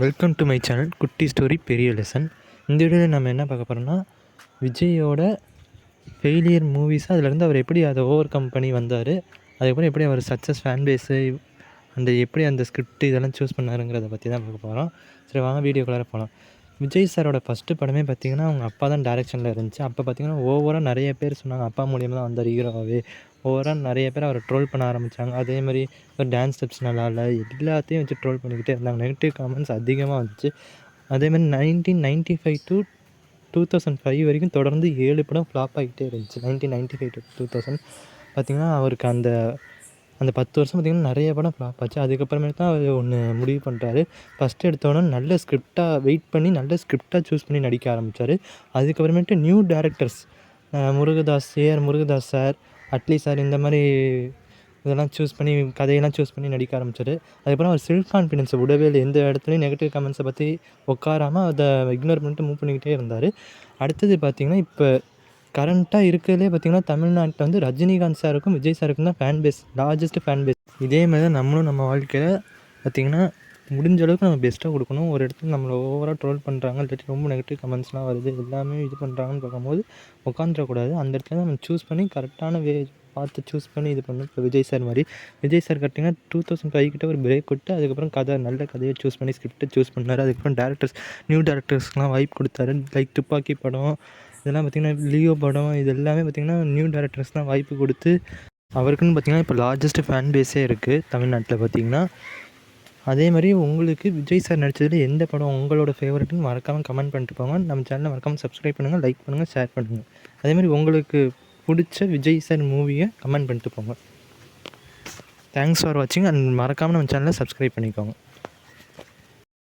Welcome to my channel குட்டி story பெரிய lesson இந்த வீடியோவில் நம்ம என்ன பார்க்க போகிறோம்னா விஜயோட ஃபெயிலியர் மூவிஸ் அதிலேருந்து அவர் எப்படி அதை ஓவர் கம் பண்ணி வந்தார் அதுக்கப்புறம் எப்படி அவர் சக்ஸஸ் ஃபேன் பேஸு அந்த எப்படி அந்த ஸ்கிரிப்ட் இதெல்லாம் சூஸ் பண்ணாருங்கிறத பற்றி தான் பார்க்க போகிறோம் சரி வாங்க வீடியோக்குள்ளார போகலாம் விஜய் சாரோட ஃபஸ்ட்டு படமே பார்த்திங்கன்னா அவங்க அப்பா தான் டேரெக்ஷனில் இருந்துச்சு. அப்போ பார்த்திங்கன்னா ஓவராக நிறைய பேர் சொன்னாங்க அப்பா மூலியமாக தான் வந்தார் ஹீரோவாகவே ஓவராக நிறைய பேர் அவரை ட்ரோல் பண்ண ஆரம்பித்தாங்க அதே மாதிரி ஒரு டான்ஸ் ஸ்டெப்ஸ் நல்லா இல்லை எல்லாத்தையும் வச்சு ட்ரோல் பண்ணிக்கிட்டே இருந்தாங்க. நெகட்டிவ் கமெண்ட்ஸ் அதிகமாக வந்துச்சு. அதேமாதிரி nineteen ninety five to two thousand five வரைக்கும் தொடர்ந்து ஏழு படம் ஃப்ளாப் ஆகிட்டே இருந்துச்சு. Nineteen ninety five to two thousand பார்த்திங்கன்னா அவருக்கு அந்த அந்த பத்து வருஷம் பார்த்திங்கன்னா நிறைய படம் ஃப்ளாப் ஆச்சு. அதுக்கப்புறமேட்டு தான் அவர் ஒன்று முடிவு பண்ணுறாரு ஃபஸ்ட்டு எடுத்தோன்னே நல்ல ஸ்கிரிப்டாக வெயிட் பண்ணி நல்ல ஸ்கிரிப்டாக சூஸ் பண்ணி நடிக்க ஆரம்பித்தார் அதுக்கப்புறமேட்டு new directors Murugadoss AR Murugadoss sir at least sir இந்த மாதிரி இதெல்லாம் சூஸ் பண்ணி கதையெல்லாம் சூஸ் பண்ணி நடிக்க ஆரம்பித்தார் அதுக்கப்புறம் அவர் செல்ஃப் கான்ஃபிடென்ஸை விடவே இல்லை. எந்த இடத்துலையும் நெகட்டிவ் கமெண்ட்ஸை பற்றி உட்காராமல் அதை இக்னோர் பண்ணிட்டு மூவ் பண்ணிக்கிட்டே இருந்தார். அடுத்தது பார்த்திங்கன்னா இப்போ கரண்ட்டாக இருக்கிறதுலே பார்த்திங்கன்னா தமிழ்நாட்டில் வந்து ரஜினிகாந்த் சாருக்கும் விஜய் சாருக்கும் தான் fan base largest fan base இதே மாதிரி தான் நம்மளும் நம்ம வாழ்க்கையில் பார்த்திங்கன்னா முடிஞ்ச அளவுக்கு நம்ம பெஸ்ட்டாக கொடுக்கணும். ஒரு இடத்துல நம்மளை ஓவராக ட்ரோல் பண்ணுறாங்க இல்லாட்டி ரொம்ப நெகட்டிவ் கமெண்ட்ஸ்லாம் வருது எல்லாமே இது பண்ணுறாங்கன்னு பார்க்கும்போது உட்காந்துடக்கூடாது அந்த இடத்துல நம்ம சூஸ் பண்ணி கரெக்டான வே பார்த்து சூஸ் பண்ணி இது பண்ணணும். இப்போ விஜய் சார் மாதிரி. விஜய் சார் கட்டிங்கன்னா டூ தௌசண்ட் ஃபைவ் கிட்ட ஒரு பிரேக் விட்டு அதுக்கப்புறம் கதை நல்ல கதையை சூஸ் பண்ணி ஸ்கிரிப்டை சூஸ் பண்ணார். அதுக்கப்புறம் டேரக்டர்ஸ் நியூ டேரக்டர்ஸ்க்குலாம் வாய்ப்பு கொடுத்தாரு. லைக் துப்பாக்கி படம் இதெல்லாம் பார்த்திங்கன்னா லியோ படம் இது எல்லாமே பார்த்திங்கன்னா நியூ டேரக்டர்ஸ் தான் வாய்ப்பு கொடுத்து அவருக்குன்னு பார்த்திங்கன்னா இப்போ லார்ஜஸ்ட் ஃபேன் பேஸே இருக்குது தமிழ்நாட்டில் பார்த்திங்கன்னா. அதே மாதிரி உங்களுக்கு விஜய் சார் நடித்ததில் எந்த படம் உங்களோட ஃபேவரட்னு மறக்காமல் கமெண்ட் பண்ணிட்டு போங்க. நம்ம சேனலை மறக்காமல் சப்ஸ்கிரைப் பண்ணுங்கள் லைக் பண்ணுங்கள் ஷேர் பண்ணுங்கள் அதே மாதிரி உங்களுக்கு பிடிச்ச விஜய் சார் மூவியை கமெண்ட் பண்ணிட்டு போங்க. தேங்க்ஸ் ஃபார் வாட்சிங் அண்ட் மறக்காமல் நம்ம சேனலை சப்ஸ்கிரைப் பண்ணிக்கோங்க.